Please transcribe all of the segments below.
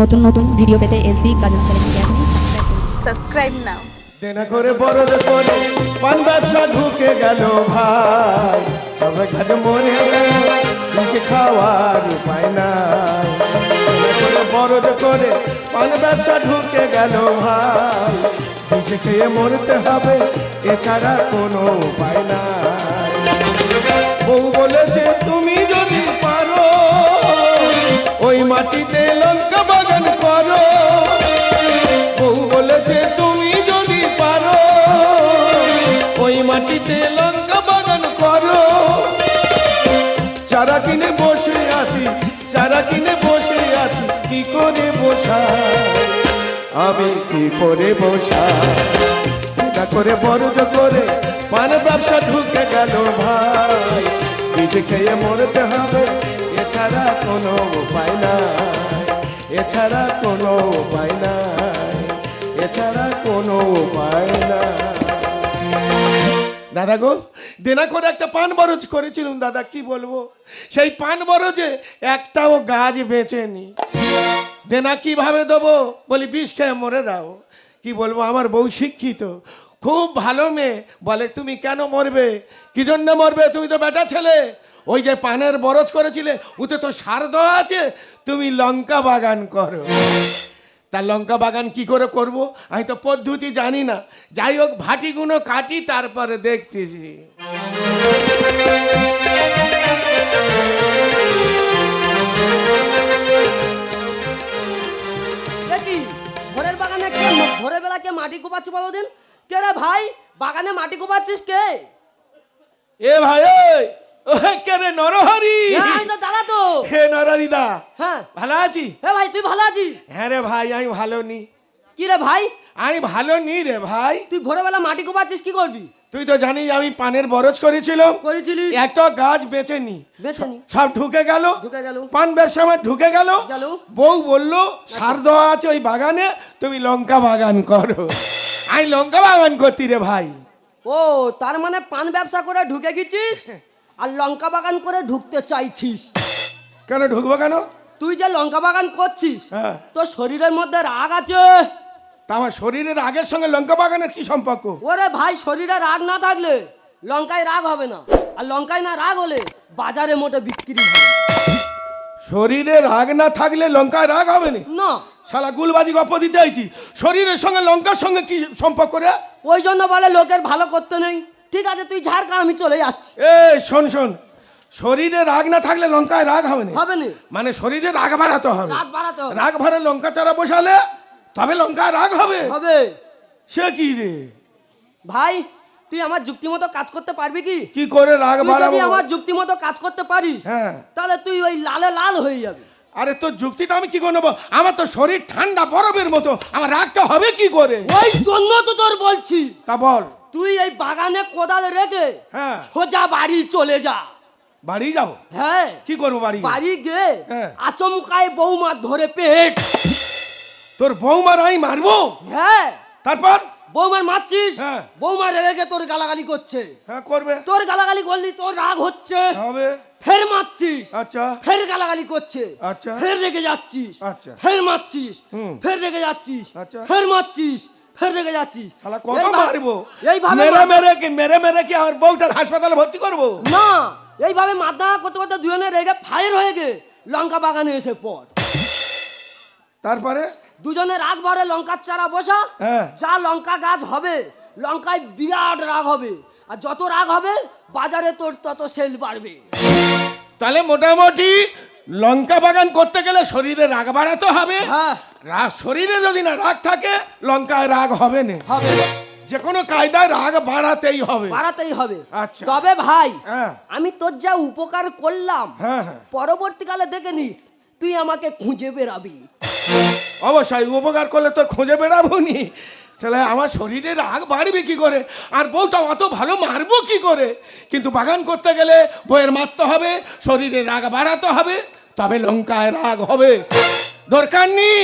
নতুন নতুন ভিডিও পেতে এসবি গাজন চ্যানেলকে আপনি সাবস্ক্রাইব নাও দেনা করে বরদ করে পান ব্যবসা ঢুকে গেল ভাই। তবে মরে গেল কিছু খাওয়ার উপায় নাই। দেনা করে বরদ করে পান ব্যবসা ঢুকে গেল ভাই। বিষে খেয়ে মরতে হবে এছাড়া কোনো উপায় নাই। বউ বলেছে তুমি যদি পারো ওই মাটিতে লঙ্কা বাগান করো। বউ বলেছে, তুমি যদি পারো, ওই মাটিতে লঙ্কা বাগান করো। চারা কিনে বসে আছি, চারা কিনে বসে আছি, কি করে বসা আমি কি করে বসা এটা করে বরজ করে পান ব্যবসা ঢুকে গেল ভাই। বিষে খেয়ে মরতে হবে এছাড়া কোনো উপায় নাই। এছাড়া কোনো উপায় নাই। এছাড়া কোনো উপায় নাই। দাদা গো, দেনা করে একটা পান বরজ করেছিলাম দাদা, কি বলব? সেই পান বরজে একটাও গাছ বেঁচেনি। দেনা কীভাবে দেবো? বলি, বিষ খেয়ে মরে দাও কি বলব, আমার বউ শিক্ষিত। খুব ভালো মেয়ে। বলে, তুমি কেন মরবে? কি জন্য মরবে? তুমি তো বেটা ছেলে। ওই যে পানের বরজ করেছিলে ওতে তো সার দেওয়া আছে তুমি লঙ্কা বাগান করো। তা লঙ্কা বাগান কি করে করব? আমি তো পদ্ধতি জানি না। যাই হোক ভাটিগুলো কাটি তারপরে দেখতেছি। দেখি ভোরের বাগানে কে? ভোরের বেলা কে মাটি কোপাচ্ছে বলো দিন? কে রে ভাই? বাগানে মাটি কোপাচ্ছিস কে? এ ভাই ওই, ওই কে রে নরহরি হ্যাঁ, দাদা তো। হে নরহরি দা হ্যাঁ। ভালো আছি হে ভাই তুই ভালো আছিস? হ্যাঁ রে ভাই আমি ভালো নি। কি রে ভাই? আমি ভালো নি রে ভাই। তুই ভোরের বেলা মাটি কোপাচ্ছিস কি করবি? তুই তো জানিস আমি পানের বরজ করেছিলাম। করেছিলিস? একটা গাছ বেঁচে নি। সব ঢুকে গেল। ঢুকে গেল। পান ব্যবসা আমার ঢুকে গেল। বউ বলল সার দেওয়া আছে ওই বাগানে তুমি লঙ্কা বাগান করো। আমি লঙ্কা বাগান করতি রে ভাই। ও তার মানে পান ব্যবসা করে ঢুকে গেছিস? আর লঙ্কা বাগান করে ঢুকতে চাইছিস। কেন ঢুকবো কেন? তুই যে লঙ্কা বাগান করছিস হ্যাঁ। তোর শরীরের মধ্যে রাগ আছে? তা আমার শরীরের আগের সঙ্গে লঙ্কা বাগানের কি সম্পর্ক? ওরে ভাই শরীরে রাগ না থাকলে লঙ্কায় রাগ হবে না। আর লঙ্কায় না রাগ হলে বাজারে মোটে বিক্রি হবে শরীরে রাগ না থাকলে লঙ্কায় রাগ হবে না? না। শালা গুলবাজি গপ্প দিতে আইছি। শরীরের সঙ্গে লঙ্কার সঙ্গে কি সম্পর্ক রে? ওই জন্য বলে লোকের ভালো করতে নেই। ঠিক আছে তুই ঝাড়কা আমি চলে যাচ্ছি। এ শোন শোন। শরীরে রাগ না থাকলে লঙ্কায় রাগ হবে না। হবে না? মানে শরীরে রাগ বাড়াতে হবে। রাগ বাড়াতে হবে। রাগ ভরে লঙ্কা চারা বসালে তবে লঙ্কায় রাগ হবে। হবে। সে কি রে? ভাই তুই আমার যুক্তি মতো কাজ করতে পারবি কি? কি করে রাগ বাড়াবো? আমার যুক্তি মতো কাজ করতে পারিস হ্যাঁ। তাহলে তুই ওই লালে লাল হয়ে যাবি। আরে তোর যুক্তিটা আমি কি করে নেব? আমার তো শরীর ঠান্ডা বরফের মতো। আমার রাগটা হবে কি করে? ওই জন্য তো তোর বলছি। তা বল। তুই এই বাগানে কোদাল রেখে হ্যাঁ। সোজা বাড়ি চলে যা। বাড়ি যাব? হ্যাঁ। কি করব বাড়ি বাড়ি গে হ্যাঁ। আচমকায় বৌমা ধরে পেট। তোর বৌমার আমি মারবো? হ্যাঁ। তারপর? বৌমার মারছিস? হ্যাঁ। বৌমা রেগে তোর গালাগালি করছে। হ্যাঁ করবে। তোর গালাগালি করলি তোর রাগ হচ্ছে। হবে। ফের মারছিস। আচ্ছা। ফের গালাগালি করছে। আচ্ছা। ফের রেগে যাচ্ছিস। আচ্ছা। ফের মারছিস। হুম। ফের রেগে যাচ্ছিস। আচ্ছা। ফের মারছিস। ফের রেগে যাচ্ছিস শালা কত মারবো? এইভাবে মেরে মেরে কি মেরে মেরে কি আমার বউটার হাসপাতালে ভর্তি করব? না এইভাবে মারদা করতে করতে দুজনে রেগে ফায়ার হয়ে গে লঙ্কা বাগানে এসে পড়। তারপরে? দুজনে রাগ ভরে লঙ্কার চারা বসা। হ্যাঁ। যা লঙ্কা গাছ হবে লঙ্কায় বিরাট রাগ হবে। আর যত রাগ হবে বাজারে তোর তত সেল বাড়বে। তাহলে মোটামুটি লঙ্কা বাগান করতে গেলে শরীরে রাগ বাড়াতে হবে। হ্যাঁ। রাগ শরীরে যদি না রাগ থাকে লঙ্কায় রাগ হবে না। হবে। যে কোনো কায়দায় রাগ বাড়াতেই হবে। বাড়াতেই হবে। আচ্ছা। তবে ভাই হ্যাঁ। আমি তোর যা উপকার করলাম হ্যাঁ হ্যাঁ। পরবর্তীকালে দেখে নিস তুই আমাকে খুঁজে বেরাবি। অবশ্যই উপকার করলে তোর খুঁজে বেড়াবো নি তাহলে আমার শরীরে রাগ বাড়বে কি করে? আর বউটা অত ভালো মারবো কি করে? কিন্তু বাগান করতে গেলে বইয়ের মারতে হবে শরীরে রাগ বাড়াতে হবে তবে লঙ্কায় রাগ হবে। দরকার নেই।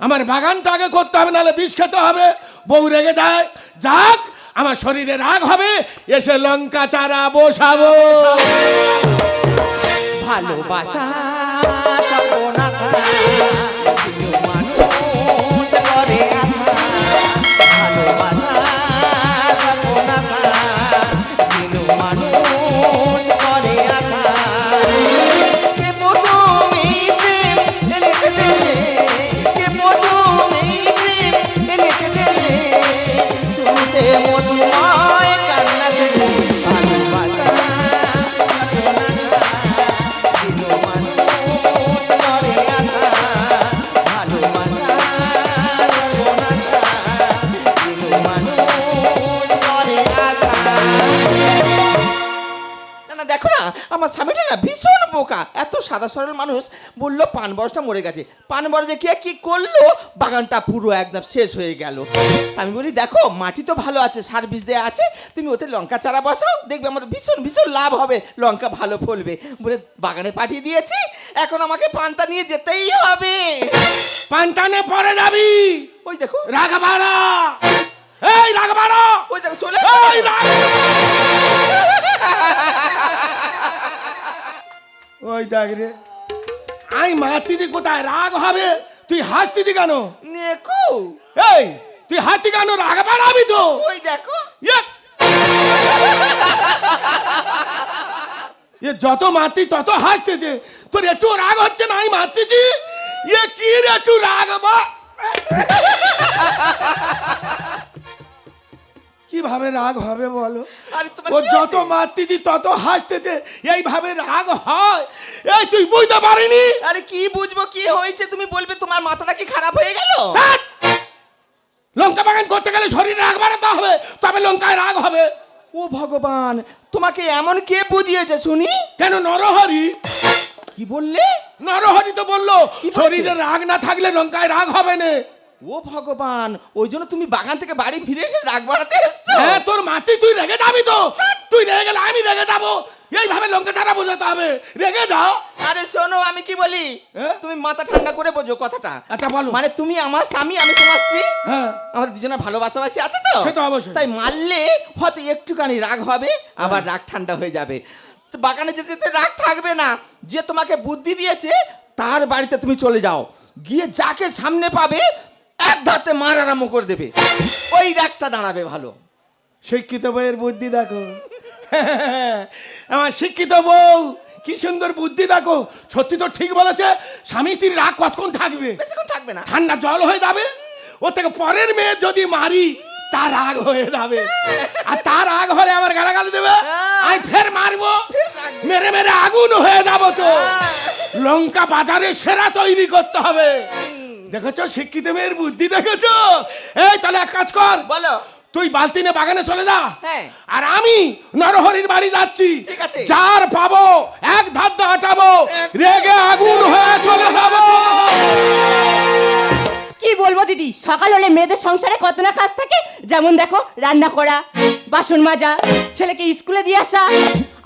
আমার বাগানটা আগে করতে হবে, নাহলে বিষ খেতে হবে। বউ রেগে যায়। যাক, আমার শরীরে রাগ হবে, এসে লঙ্কা চারা বসাবো। ভালোবাসা বোকা। এত সাদা সরল মানুষ বলল পান বরসটা মরে গেছে। পান বরজে কে কি করল? বাগানটা পুরো একদম শেষ হয়ে গেল। আমি বলি দেখো মাটি তো ভালো আছে সার বীজ দেওয়া আছে। তুমি ওতে লঙ্কা চারা বসাও দেখবে আমার ভীষণ ভীষণ লাভ হবে। লঙ্কা ভালো ফলবে। বলে বাগানে পাঠিয়ে দিয়েছি। এখন আমাকে পানটা নিয়ে যেতেই হবে। পান্তানে পরে যাবি। ওই দেখো। রাগবাড়া এই রাগবাড়া ওই দেখো চলে এই রাগ ওই দেখ রে। আই মাতিদি কোথায় রাগ হবে? তুই হাসতিদি কেন? নেকো। এই তুই হাতি কেন? রাগ বাড়াবি তো। ওই দেখো। ইয়ে! এ যত মাতি তত হাসতেছে। তোর একটু রাগ হচ্ছে না আমি মারতেছি? ইয়ে কি রে একটু রাগ বা কীভাবে রাগ হবে বলো? ও যত? মারতেছি তত হাসতেছে। এইভাবে রাগ হয়? এই তুই বুঝতে পারিনি? আরে কি বুঝব কি হয়েছে? তুমি বলবে তোমার মাথাটা কি খারাপ হয়ে গেল? লঙ্কা বাগান করতে গেলে শরীরে রাগ বাড়াতে হবে তবে লঙ্কায় রাগ হবে। ও ভগবান তোমাকে এমন কে বুঝিয়েছে শুনি? কেন নরহরি? কি বললে? নরহরি তো বলল শরীরে রাগ না থাকলে লঙ্কায় রাগ হবে না। ও ভগবান ওই জন্য তুমি বাগান থেকে বাড়ি ফিরে এসে রাগ বাড়াতে এসছো? হ্যাঁ তোর মাতি তুই রেগে যাবি তো। তুই রেগে গেলে আমি রেগে যাব। এইভাবে লঙ্কা ছাড়া বোঝাতে হবে। রেগে যাও। আরে শোনো আমি কি বলি? হ্যাঁ? তুমি মাথা ঠান্ডা করে বোঝো কথাটা। আচ্ছা বলো। মানে তুমি আমার স্বামী আমি তোমার স্ত্রী? হ্যাঁ। আমাদের দুজনের ভালোবাসাবাসি আছে তো? সে তো অবশ্যই। তাই মারলে হয়তো একটুখানি রাগ হবে আবার রাগ ঠান্ডা হয়ে যাবে। বাগানে যেতে যেতে রাগ থাকবে না। যে তোমাকে বুদ্ধি দিয়েছে তার বাড়িতে তুমি চলে যাও। গিয়ে যাকে সামনে পাবে এক ধাতে মার আরম্ভ করে দেবে। ওই রাগটা দাঁড়াবে ভালো। শিক্ষিত বউয়ের বুদ্ধি দেখো। আমার শিক্ষিত বউ কি সুন্দর বুদ্ধি দেখো। সত্যি তো ঠিক বলেছে স্বামী স্ত্রীর রাগ কতক্ষণ থাকবে? বেশিক্ষণ থাকবে না। ঠান্ডা জল হয়ে যাবে। ও থেকে পরের মেয়ে যদি মারি তার রাগ হয়ে যাবে। আর তার রাগ হলে আমার গালাগালি দেবে। আমি ফের মারবো। মেরে মেরে আগুন হয়ে যাব তো। লঙ্কা বাজারে সেরা তৈরি করতে হবে। দেখেছ? শিক্ষিত মেয়ের বুদ্ধি দেখেছ? এই তাহলে এক কাজ কর। বলো। তুই বালতি নিয়ে বাগানে চলে যা। হ্যাঁ। আর আমি নরহরির বাড়ি যাচ্ছি। ঠিক যার পাবো এক ধার হাঁটাবো রেগে আগুন হয়ে চলে যাব। কি বলব দিদি? সকাল হলে মেয়েদের সংসারে কত না কাজ থাকে? যেমন দেখো রান্না করা বাসন মাজা ছেলেকে স্কুলে দিয়ে আসা।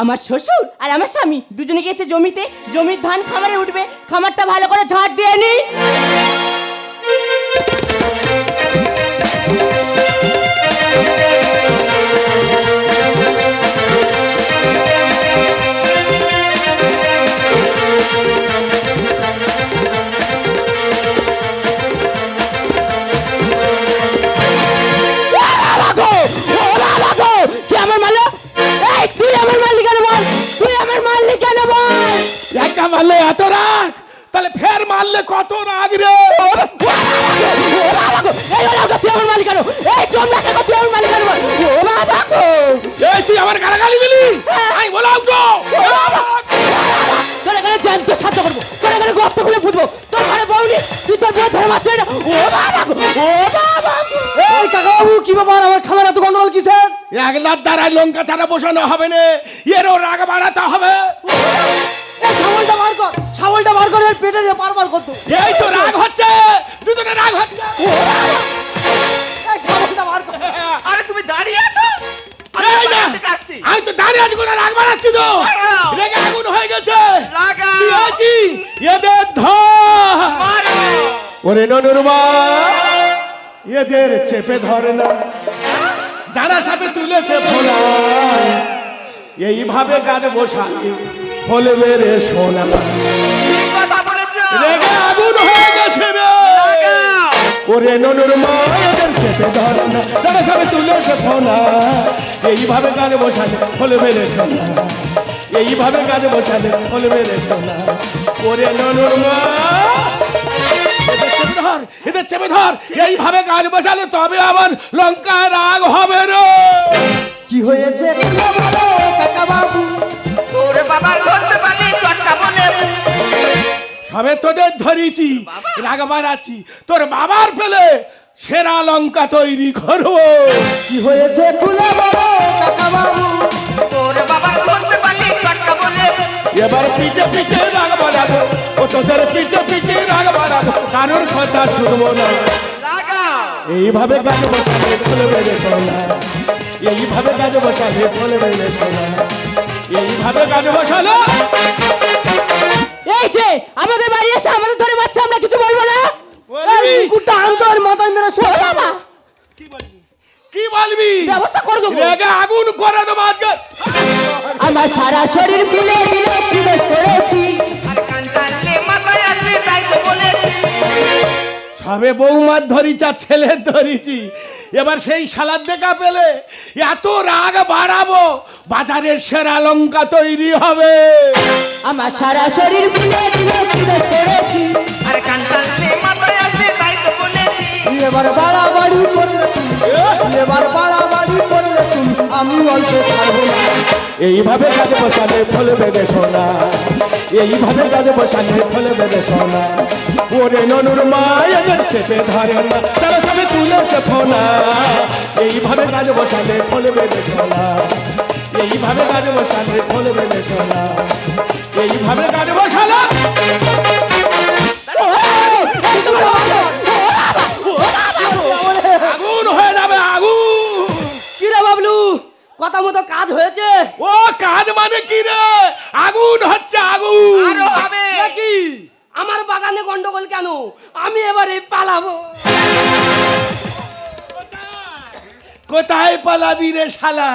আমার শ্বশুর আর আমার স্বামী দুজনে গিয়েছে জমিতে। জমির ধান খামারে উঠবে। খামারটা ভালো করে ঝাড় দিয়ে নি। একটা মারলে এত রাগ? তাহলে ফের মারলে কত রাগ রে? তুই আমার গালাগালি দিলি? আমি বলাম তো তোর এখানে জ্যান্ত ছাত্র করব। তোর এখানে গর্ত খুলে ফুটবো। তোর ঘরে বউনি তুই তোর বউ ধরে মারছিস ও বাবা ও কি ব্যাপার? আমার খাবার এত গন্ডগোল কিসের? একলার দ্বারাই লঙ্কা ছাড়া বসানো হবে না। এরও রাগ বাড়াতে হবে। করতো এই তো রাগ হচ্ছে! দুজনে রাগ হচ্ছে! আরে তুমি দাঁড়িয়ে আছো? আমি তো দাঁড়িয়ে আছি কোথায়? রাগ বাড়াচ্ছি তো। রেগে আগুন হয়ে গেছে! আছি এদের ধর। ওরে ননুরমা এদের চেপে ধরে না যারা সাথে তুলেছে ভোলা। এইভাবে গাছ বসালে ফলবে রে সোনা ওরে ননুরমা এদের চেপে ধরে না যারা সাথে তুলেছে ভোলা এইভাবে গাছ বসালে ফলবে রে সোনা। এইভাবে গাছ বসালে ফলবে রে সোনা। ওরে এদের চেপে ধর এদের চেপে ধর। এইভাবে গাছ বসালে তবে আমার লঙ্কা রাগ হবে রে কি হয়েছে? তোর ধরতে পারলি সবে তোদের ধরেছি রাগ আছি তোর বাবার পেলে সেরা লঙ্কা তৈরি করব। কি হয়েছে খুলে বলো? কাকাবাবু তোর বাবা ধরতে পারলি চটকা বলে। এবার পিঠে পিঠে রাগ বাড়াবো ও তোদের পিঠে পিঠে রাগ বাড়াবো কারোর কথা শুনব না। এইভাবে গাছ বসালে ফুল বেড়ে সোনা এইভাবে গাছ বসালে ফুল বেড়ে সোনা এইভাবে গাছ বসালো যে আমাদের বাড়ি এসে আমাদের ধরে বাচ্চা আমরা কিছু বলব না? মুকুটটা আন্তর মাথায় মেরে শোয়া বাবা! কি বলবি? ব্যবস্থা করে দেবো। রেগে আগুন করে দেবো আজকে। আমার সারা শরীর মিলে করেছি আর কান মাথায় আসবে তাই তো বলেছি সবে বৌমার ধরিছি আর ছেলের ধরিছি এবার সেই সালাদ দেখা পেলে এত রাগ বাড়াবো বাজারের সেরা লঙ্কা তৈরি হবে। আমার সারা শরীর করেছি। আর কান মাথায় আসবে তাই তো বলেছি। এবার বাড়াবাড়ি করলে এবার বাড়াবাড়ি করলে তুমি আমি অল্প ছাড়বো এইভাবে কাজ বসালে ফল বেঁধে সোনা। এইভাবে কাজ বসালে ফল বেঁধে সোনা। ওরে ননুর মায়ের চেপে ধরে না তারা সবে তুলেছে ফোনা। এইভাবে কাজ বসালে ফল বেঁধে সোনা। এইভাবে কাজ বসালে বেঁধে সোনা। এইভাবে কাজ বসালো আগুন হয়ে যাবে আগুন। কি রে বাবলু? কথা মতো কাজ হয়েছে? ও কাজ মানে কি রে? আগুন হচ্ছে আগুন। আরও হবে। কি আমার বাগানে গন্ডগোল কেন? আমি এবারে পালাবো। কোথায় পালাবি রে শালা?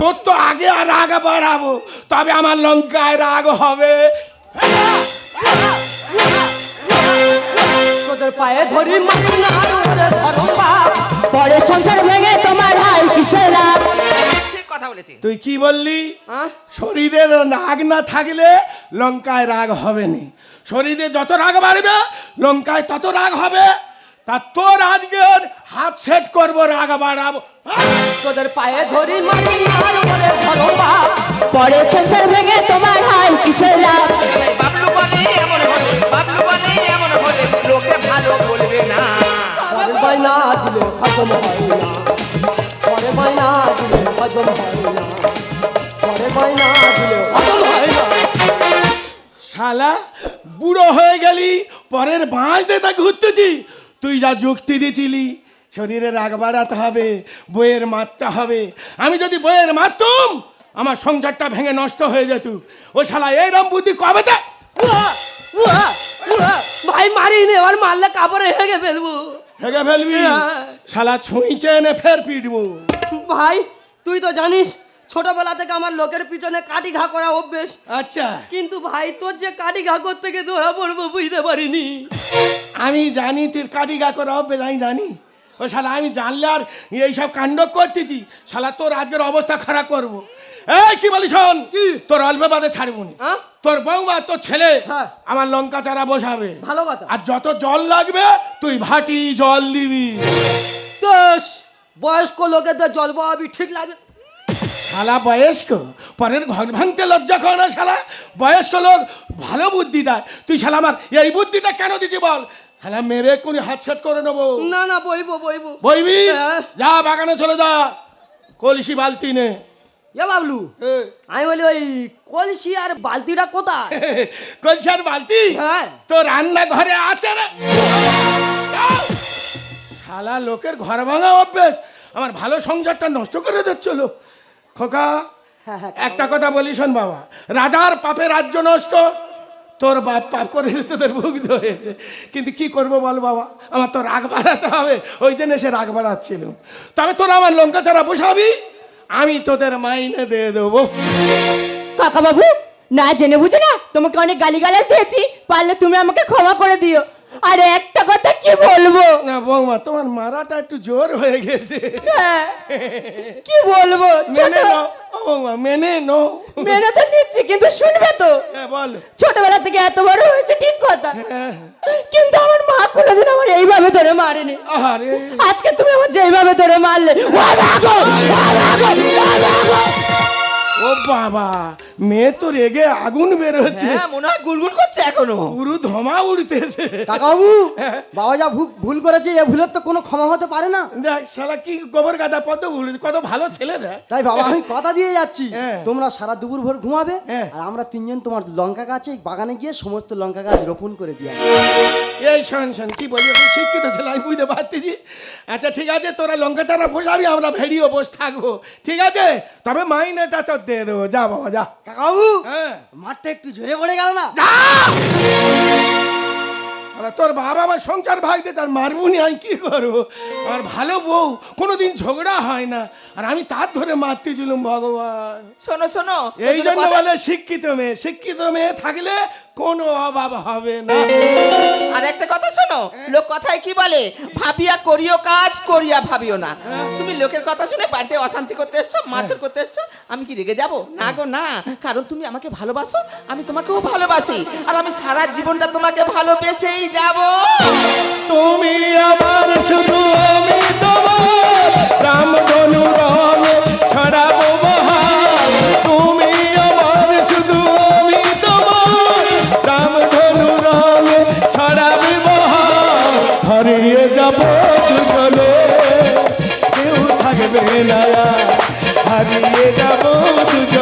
তোর তো আগে আর রাগ বাড়াবো তবে আমার লঙ্কায় রাগ হবে। তোদের পায়ে ধরি পরে সংসার ভেঙে তোমার হাই কিসের কথা বলেছি তুই কি বললি? হ্যাঁ? শরীরে রাগ না থাকলে লঙ্কায় রাগ হবে না। শরীরে যত রাগ বাড়বে লঙ্কায় তত রাগ হবে। তা তোর আজকের হাত সেট করব রাগ বাড়াবো তোদের পায়ে ধরি মাটি ধরো বাপ। পরে সংসার ভেঙে তোমার হাই কিসের লাভ বাবলু বলে এমন হলে বাবলু বলে এমন হলে লোকে ভালো বলবে না। পরে বাইনা দিলে হজম হয় না। পরে বাইনা দিলে হজম হয় না। পরে বাইনা দিলে হজম হয় না। শালা বুড়ো হয়ে গেলি পরের বাঁশ দিয়ে তা ঘুরতেছি তুই যা যুক্তি দিছিলি শরীরে রাগ বাড়াতে হবে বইয়ের মারতে হবে। আমি যদি বইয়ের মারতুম আমার সংসারটা ভেঙে নষ্ট হয়ে যেত। ও শালা এইরম বুদ্ধি কবে তা। ভাই মারিনি এবার মারলে কাপড়ে হেগে ফেলব। হেগে ফেলবি? হ্যাঁ। শালা ছুঁইছে এনে ফের পিটবো। ভাই তুই তো জানিস ছোটবেলা থেকে আমার লোকের পিছনে কাটি ঘা করা অভ্যেস। আচ্ছা। কিন্তু ভাই তোর যে কাটি ঘা করতে গিয়ে ধরা পড়ব বুঝতে পারিনি। আমি জানি তোর কাটি ঘা করা হবে আমি জানি। ও শালা আমি জানলে আর এইসব কাণ্ড করতেছি। শালা তোর আজকের অবস্থা খারাপ করব। এই কি বলি শোন? কি? তোর অল্পে বাদে ছাড়বো নি। হ্যাঁ? তোর বৌমা তোর ছেলে হ্যাঁ। আমার লঙ্কা চারা বসাবে। ভালো কথা। আর যত জল লাগবে তুই ভাটি জল দিবি। বয়স্ক লোকেদের জল পাওয়াবি ঠিক লাগে শালা বয়স্ক। পরের ঘর ভাঙতে লজ্জা করে না শালা। বয়স্ক লোক ভালো বুদ্ধি দেয়। তুই শালা আমার এই বুদ্ধিটা কেন দিচ্ছি বল? শালা মেরে কোন হাত সেট করে নেব। না না বইবো বইবো। বইবি? হ্যাঁ। যা বাগানে চলে যা। কলসি বালতি নে। এ বাবলু আমি বলি ওই কলসি আর বালতিটা কোথায়? কলসি আর বালতি? হ্যাঁ। তো রান্না ঘরে আছে রে শালা লোকের ঘর ভাঙা অভ্যেস। আমার ভালো সংসারটা নষ্ট করে দিচ্ছিল খোকা হ্যাঁ, হ্যাঁ, একটা কথা বলি শোন বাবা রাজার পাপে রাজ্য নষ্ট তোর বাপ পাপ করে তোদের মুগ্ধ হয়েছে। কিন্তু কি করব বল বাবা আমার তো রাগ বাড়াতে হবে ওই জন্য সে রাগ বাড়াচ্ছিল। তবে তোরা আমার লঙ্কা ছাড়া বসাবি আমি তোদের মাইনে দিয়ে দেবো। কাকা বাবু না জেনে বুঝে না তোমাকে অনেক গালিগালাজ দিয়েছি পারলে তুমি আমাকে ক্ষমা করে দিও। আর একটা কথা কি বলব? না বৌমা তোমার মারাটা একটু জোর হয়ে গেছে। হ্যাঁ, কি বলব? মেনে নাও ও বৌমা মেনে নো মেনে তো নিচ্ছি কিন্তু শুনবে তো? হ্যাঁ বল। ছোটবেলা থেকে এত বড় হয়েছে ঠিক কথা। হ্যাঁ। কিন্তু আমার মা কোনোদিন আমার এইভাবে ধরে মারেনি। আরে আজকে তুমি আমার যেইভাবে ধরে মারলে ও মাগো, ও মাগো, ও মাগো। ও বাবা মেয়ে তো রেগে আগুন বেরোচ্ছে। হ্যাঁ মনে হয় গুলগুল করছে এখনও। পুরো ধমা উড়তেছে। কাকাবু হ্যাঁ। বাবা যা ভুল- ভুল করেছে এ ভুলের তো কোনো ক্ষমা হতে পারে না। দেখ শালা কি গোবর গাদা পদ্ম ভুল কত ভালো ছেলে দেখ। তাই বাবা আমি কথা দিয়ে যাচ্ছি। হ্যাঁ। তোমরা সারা দুপুর ভোর ঘুমাবে হ্যাঁ। আর আমরা তিনজন তোমার লঙ্কা গাছে বাগানে গিয়ে সমস্ত লঙ্কা গাছ রোপণ করে দিয়ে এই শোন শোন কি বলি শিক্ষিত ছেলে আমি বুঝতে পারতেছি আচ্ছা ঠিক আছে তোরা লঙ্কা চারা বসাবি আমরা ভেড়িও বসে থাকব। ঠিক আছে? তবে মাইনেটা তো দিয়ে দেবো যা বাবা যা। কাকাবু হ্যাঁ। মাঠটা একটু ঝরে পড়ে গেল না? আরে তোর বাবা আমার সংসার ভাইতে তার মারবুনি আমি কি করব? আর ভালো বউ কোনোদিন ঝগড়া হয় না। আর আমি তার ধরে মারতেছিলাম ভগবান। শোনো শোনো এই জন্য বলে শিক্ষিত মেয়ে শিক্ষিত মেয়ে থাকলে কোনো অভাব হবে না। আর একটা কথা শোনো লোক কথায় কি বলে? ভাবিয়া করিও কাজ করিয়া ভাবিও না। তুমি লোকের কথা শুনে বাড়িতে অশান্তি করতে এসছো মারধর করতে এসছো আমি কি রেগে যাব? না গো না। কারণ তুমি আমাকে ভালোবাসো আমি তোমাকেও ভালোবাসি। আর আমি সারা জীবনটা তোমাকে ভালোবেসেই যাব। তুমি আমার শুধু আমি তোমার রামধনু রঙে ছড়াবো বহার তুমি আমার, শুধু আমি তোমার। রামধনু রঙে ছড়াবি বহার হারিয়ে যাব দুজনে কেউ থাকবে না, হারিয়ে যাব দুজনে